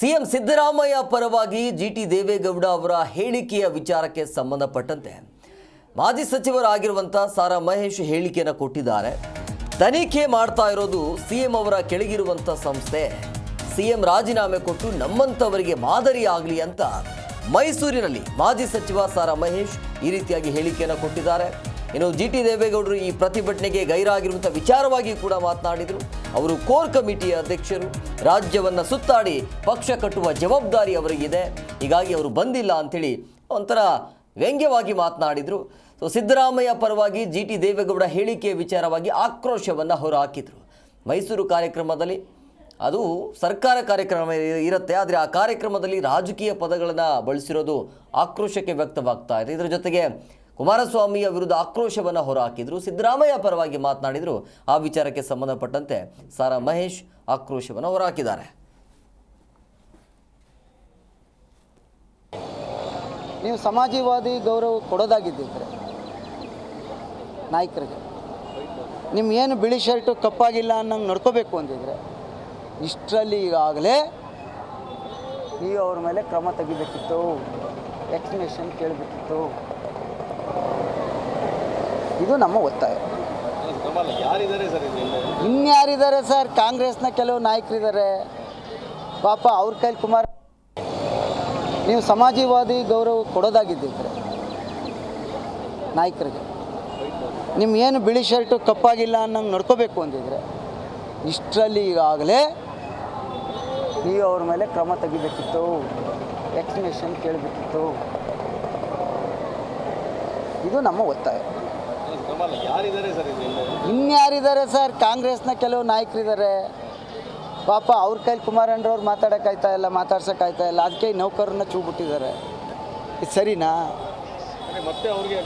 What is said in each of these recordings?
CM Siddaramaiah ಪರವಾಗಿ G T Deve Gowda ಅವರ ಹೇಳಿಕೆಯ ವಿಚಾರಕ್ಕೆ ಸಂಬಂಧಪಟ್ಟಂತೆ ಮಾಜಿ ಸಚಿವರಾಗಿರುವಂಥ ಸಾರಾ ಮಹೇಶ್ ಹೇಳಿಕೆಯನ್ನು ಕೊಟ್ಟಿದ್ದಾರೆ. ತನಿಖೆ ಮಾಡ್ತಾ ಇರೋದು ಸಿಎಂ ಅವರ ಕೆಳಗಿರುವಂಥ ಸಂಸ್ಥೆ. ಸಿಎಂ ರಾಜೀನಾಮೆ ಕೊಟ್ಟು ನಮ್ಮಂಥವರಿಗೆ ಮಾದರಿ ಆಗಲಿ ಅಂತ ಮೈಸೂರಿನಲ್ಲಿ ಮಾಜಿ ಸಚಿವ ಸಾರಾ ಮಹೇಶ್ ಈ ರೀತಿಯಾಗಿ ಹೇಳಿಕೆಯನ್ನು ಕೊಟ್ಟಿದ್ದಾರೆ. ಇನ್ನು ಜಿ ಟಿ ದೇವೇಗೌಡರು ಈ ಪ್ರತಿಭಟನೆಗೆ ಗೈರಾಗಿರುವಂಥ ವಿಚಾರವಾಗಿ ಕೂಡ ಮಾತನಾಡಿದರು. ಅವರು ಕೋರ್ ಕಮಿಟಿಯ ಅಧ್ಯಕ್ಷರು. ರಾಜ್ಯವನ್ನು ಸುತ್ತಾಡಿ ಪಕ್ಷ ಕಟ್ಟುವ ಜವಾಬ್ದಾರಿ ಅವರಿಗಿದೆ. ಹೀಗಾಗಿ ಅವರು ಬಂದಿಲ್ಲ ಅಂಥೇಳಿ ಒಂಥರ ವ್ಯಂಗ್ಯವಾಗಿ ಮಾತನಾಡಿದರು. ಸೊ ಸಿದ್ದರಾಮಯ್ಯ ಪರವಾಗಿ ಜಿ ಟಿ ದೇವೇಗೌಡ ಹೇಳಿಕೆಯ ವಿಚಾರವಾಗಿ ಆಕ್ರೋಶವನ್ನು ಹೊರಹಾಕಿದರು ಮೈಸೂರು ಕಾರ್ಯಕ್ರಮದಲ್ಲಿ ಅದು ಸರ್ಕಾರ ಕಾರ್ಯಕ್ರಮ ಇರುತ್ತೆ. ಆದರೆ ಆ ಕಾರ್ಯಕ್ರಮದಲ್ಲಿ ರಾಜಕೀಯ ಪದಗಳನ್ನು ಬಳಸಿರೋದು ಆಕ್ರೋಶಕ್ಕೆ ವ್ಯಕ್ತವಾಗ್ತಾ ಇದೆ. ಇದರ ಜೊತೆಗೆ ಕುಮಾರಸ್ವಾಮಿಯ ವಿರುದ್ಧ ಆಕ್ರೋಶವನ್ನು ಹೊರಹಾಕಿದರು. ಸಿದ್ದರಾಮಯ್ಯ ಪರವಾಗಿ ಮಾತನಾಡಿದರು. ಆ ವಿಚಾರಕ್ಕೆ ಸಂಬಂಧಪಟ್ಟಂತೆ ಸಾರಾ ಮಹೇಶ್ ಆಕ್ರೋಶವನ್ನು ಹೊರಹಾಕಿದ್ದಾರೆ. ನೀವು ಸಮಾಜವಾದಿ ಗೌರವ ಕೊಡೋದಾಗಿದ್ದಿದ್ರೆ ನಾಯಕರಿಗೆ ನಿಮ್ಗೇನು ಬಿಳಿ ಶರ್ಟು ಕಪ್ಪಾಗಿಲ್ಲ ಅನ್ನಂಗೆ ನಡ್ಕೋಬೇಕು ಅಂದಿದ್ರೆ ಇಷ್ಟರಲ್ಲಿ ಈಗಾಗಲೇ ನೀವು ಅವ್ರ ಮೇಲೆ ಕ್ರಮ ತೆಗಿಬೇಕಿತ್ತು. ಎಕ್ಸ್ಪ್ಲನೇಷನ್ ಕೇಳಬೇಕಿತ್ತು. ಇದು ನಮ್ಮ ಒತ್ತಾಯ. ಇನ್ಯಾರಿದ್ದಾರೆ ಸರ್? ಕಾಂಗ್ರೆಸ್ನ ಕೆಲವು ನಾಯಕರಿದ್ದಾರೆ. ಪಾಪ ಅವ್ರ ಕೈಲಿ ಕುಮಾರ್ ನೀವು ಸಮಾಜವಾದಿ ಗೌರವ ಕೊಡೋದಾಗಿದ್ದಿದ್ರೆ ನಾಯಕರಿಗೆ. ಏನು ಬಿಳಿ ಶರ್ಟು ಕಪ್ಪಾಗಿಲ್ಲ ಅನ್ನಂಗೆ ನಡ್ಕೋಬೇಕು ಅಂದಿದ್ರೆ, ಇಷ್ಟರಲ್ಲಿ ಈಗಾಗಲೇ ನೀವು ಅವ್ರ ಮೇಲೆ ಕ್ರಮ ತೆಗಿಬೇಕಿತ್ತು. ಎಕ್ಸ್ಪ್ಲನೇಷನ್ ಕೇಳಬೇಕಿತ್ತು. ಇದು ನಮ್ಮ ಒತ್ತಾಯ. ಇನ್ಯಾರಿದ್ದಾರೆ ಸರ್? ಕಾಂಗ್ರೆಸ್ನ ಕೆಲವು ನಾಯಕರಿದ್ದಾರೆ. ಪಾಪ ಅವ್ರ ಕೈಲಿ ಕುಮಾರಣ್ಣವ್ರು ಮಾತಾಡೋಕ್ಕಾಯ್ತಾ ಇಲ್ಲ ಮಾತಾಡ್ಸೋಕ್ಕಾಯ್ತಾ ಇಲ್ಲ. ಅದಕ್ಕೆ ಈ ನೌಕರನ್ನ ಚೂಬಿಟ್ಟಿದ್ದಾರೆ. ಇದು ಸರಿನಾ? ಮತ್ತೆ ಅವ್ರಿಗೆ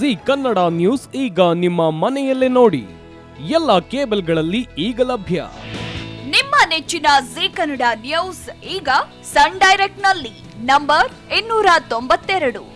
ಜಿ ಕನ್ನಡ ನ್ಯೂಸ್ ಈಗ ನಿಮ್ಮ ಮನೆಯಲ್ಲೇ ನೋಡಿ. ಎಲ್ಲ ಕೇಬಲ್ಗಳಲ್ಲಿ ಈಗ ಲಭ್ಯ. ನಿಮ್ಮ ನೆಚ್ಚಿನ ಜಿ ಕನ್ನಡ ನ್ಯೂಸ್ ಈಗ ಸನ್ ಡೈರೆಕ್ಟ್ನಲ್ಲಿ ನಂಬರ್ ಇನ್ನೂರ ತೊಂಬತ್ತೆರಡು.